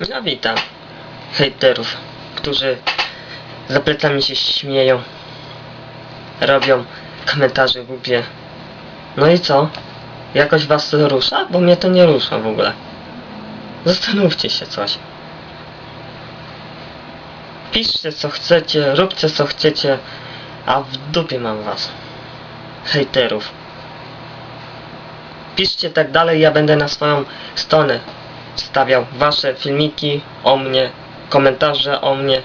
No witam hejterów, którzy za plecami się śmieją, robią komentarze głupie. No i co? Jakoś was to rusza? Bo mnie to nie rusza w ogóle. Zastanówcie się coś. Piszcie co chcecie, róbcie co chcecie, a w dupie mam was. Hejterów. Piszcie tak dalej, ja będę na swoją stronę stawiał wasze filmiki o mnie, komentarze o mnie.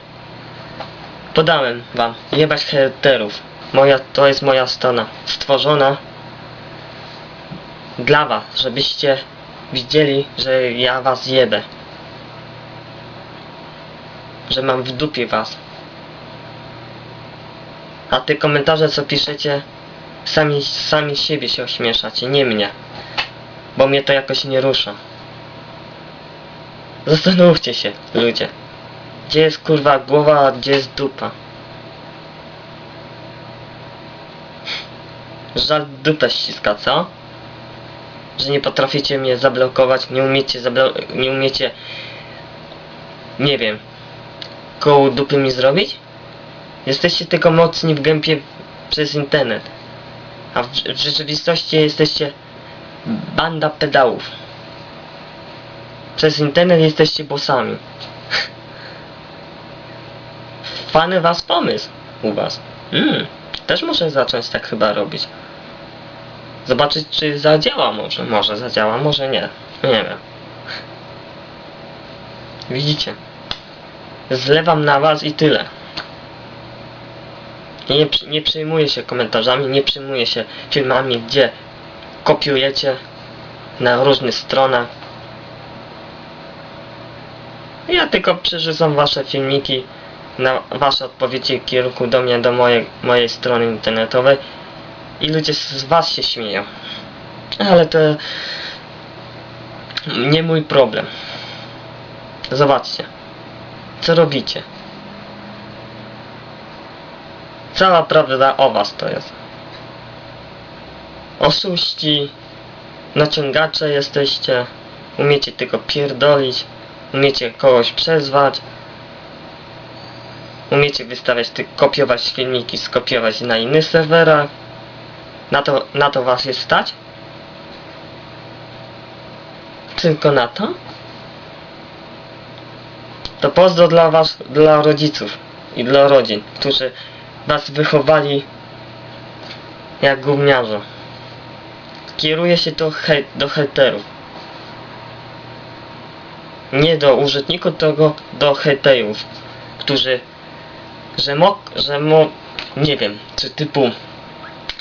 Podałem wam, jebać hejterów. Moja, to jest moja strona, stworzona dla was, żebyście widzieli, że ja was jebę. Że mam w dupie was. A te komentarze co piszecie, sami, sami siebie się ośmieszacie, nie mnie. Bo mnie to jakoś nie rusza. Zastanówcie się, ludzie. Gdzie jest kurwa głowa, a gdzie jest dupa? Żal dupę ściska, co? Że nie potraficie mnie zablokować, nie umiecie nie umiecie nie wiem koło dupy mi zrobić? Jesteście tylko mocni w gębie przez internet. A w, w rzeczywistości jesteście banda pedałów. Przez internet jesteście bossami. Fany was pomysł u was. Mm, też muszę zacząć tak chyba robić. Zobaczyć czy zadziała może. Może zadziała, może nie. Nie wiem. Widzicie? Zlewam na was i tyle. Nie, nie przejmuję się komentarzami, nie przejmuję się filmami, gdzie kopiujecie na różnych stronach. Ja tylko przerzucam wasze filmiki na wasze odpowiedzi w kierunku do mnie, do mojej, mojej strony internetowej i ludzie z was się śmieją. Ale to nie mój problem. Zobaczcie, co robicie. Cała prawda o was to jest. Oszuści, naciągacze jesteście, umiecie tylko pierdolić, umiecie kogoś przezwać, umiecie wystawiać, ty kopiować filmiki, skopiować na innych serwerach. Na to, na to was jest stać? Tylko na to? To pozdro dla was, dla rodziców i dla rodzin, którzy was wychowali jak gówniarze. Kieruje się to hej, do hejterów. Nie do użytkowników, tylko do hejterów, którzy, że mo, że mo, nie wiem, czy typu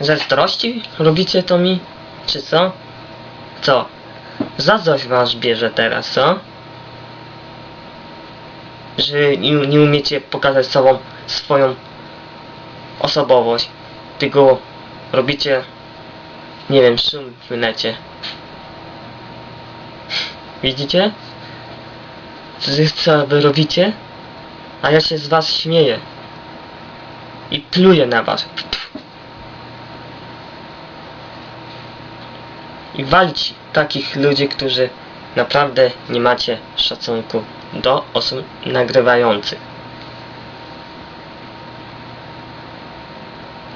zazdrości robicie to mi, czy co? Co? Za coś was bierze teraz, co? Że nie, nie umiecie pokazać sobą swoją osobowość, tylko robicie, nie wiem, szum w necie. Widzicie? Co wy robicie? A ja się z was śmieję. I pluję na was. I walić takich ludzi, którzy naprawdę nie macie szacunku do osób nagrywających.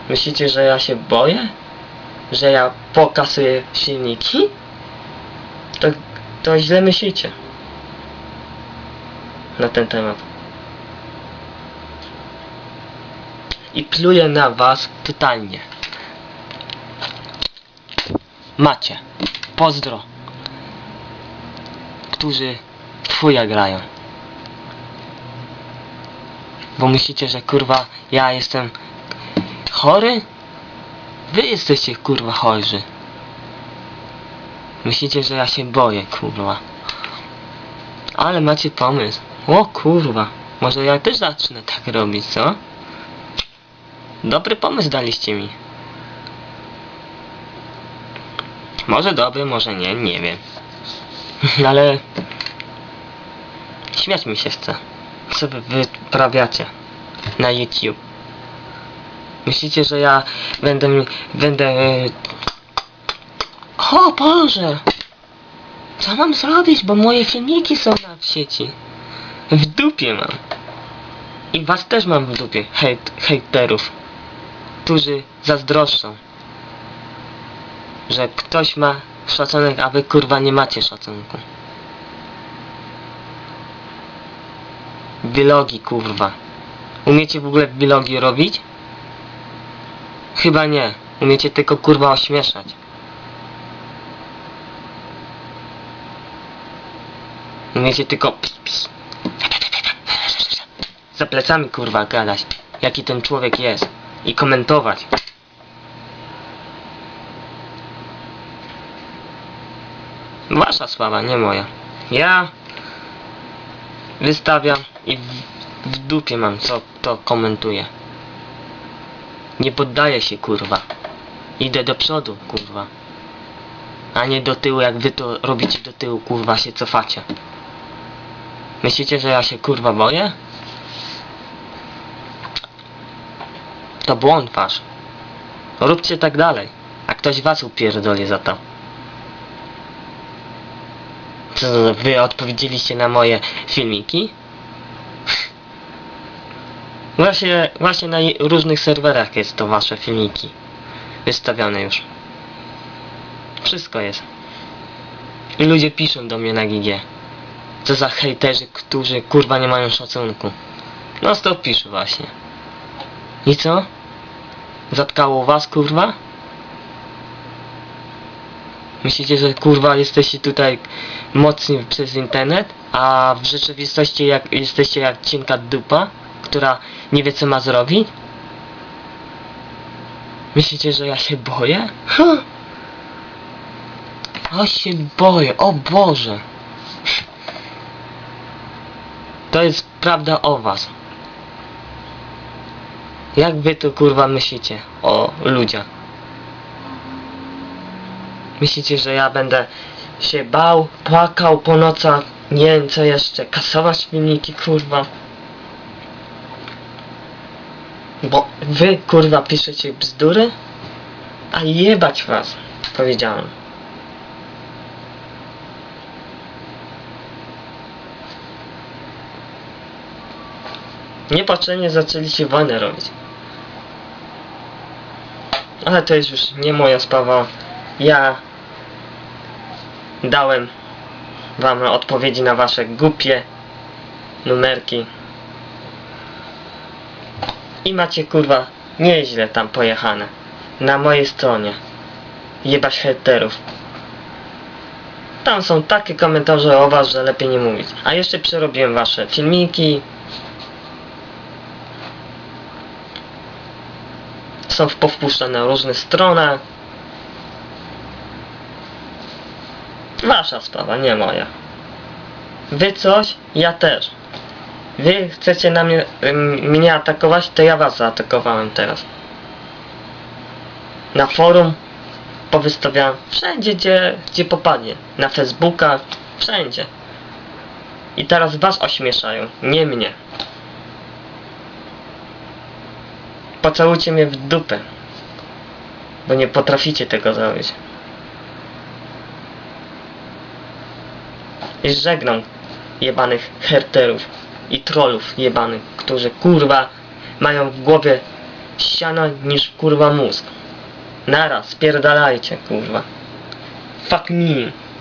Myślicie, że ja się boję? Że ja pokasuję silniki? To, to źle myślicie na ten temat. I pluję na was totalnie. Macie. Pozdro. Którzy twoja grają. Bo myślicie, że kurwa ja jestem chory? Wy jesteście kurwa chorzy. Myślicie, że ja się boję, kurwa. Ale macie pomysł. O kurwa. Może ja też zacznę tak robić, co? Dobry pomysł daliście mi. Może dobry, może nie, nie wiem. Ale... Śmiać mi się chce. Co wy wyprawiacie na YouTube? Myślicie, że ja będę... będę... e, O Boże! Co mam zrobić, bo moje filmiki są na sieci. Dupie mam. I was też mam w dupie, hejt, hejterów, którzy zazdroszczą, że ktoś ma szacunek, a wy kurwa nie macie szacunku. Vlogi kurwa. Umiecie w ogóle vlogi robić? Chyba nie. Umiecie tylko kurwa ośmieszać. Umiecie tylko ps, ps. Za plecami kurwa gadać, jaki ten człowiek jest i komentować. Wasza sława, nie moja. Ja wystawiam i w, dupie mam co to komentuje. Nie poddaję się kurwa. Idę do przodu kurwa. A nie do tyłu jak wy to robicie do tyłu kurwa się cofacie. Myślicie, że ja się kurwa boję? To błąd wasz. Róbcie tak dalej. A ktoś was upierdoli za to. Co, wy odpowiedzieliście na moje filmiki? Właśnie, właśnie na różnych serwerach jest to wasze filmiki. Wystawione już. Wszystko jest. I ludzie piszą do mnie na GG. Co za hejterzy, którzy kurwa nie mają szacunku. No to pisze właśnie. I co? Zatkało was kurwa? Myślicie, że kurwa jesteście tutaj mocni przez internet, a w rzeczywistości jak, jesteście jak cienka dupa, która nie wie co ma zrobić? Myślicie, że ja się boję? O się boję, o Boże. To jest prawda o was. Jak wy to kurwa myślicie o ludziach? Myślicie, że ja będę się bał, płakał po nocach, nie wiem co jeszcze, kasować filmiki kurwa? Bo wy kurwa piszecie bzdury? A jebać was, powiedziałem. Niepotrzebnie zaczęliście wojnę robić. Ale to jest już nie moja sprawa. Ja dałem wam odpowiedzi na wasze głupie numerki. I macie kurwa nieźle tam pojechane. Na mojej stronie. Jebać hejterów. Tam są takie komentarze o was, że lepiej nie mówić. A jeszcze przerobiłem wasze filmiki. Są powpuszczane na różnych stronach. Wasza sprawa, nie moja. Wy coś, ja też. Wy chcecie na mnie, mnie atakować, to ja was zaatakowałem teraz. Na forum powystawiałem wszędzie, gdzie, gdzie popadnie. Na Facebooka, wszędzie. I teraz was ośmieszają, nie mnie. Pocałujcie mnie w dupę. Bo nie potraficie tego zrobić. I żegnam jebanych herterów i trollów jebanych, którzy kurwa mają w głowie ściana niż kurwa mózg. Nara, spierdalajcie kurwa. Fuck me.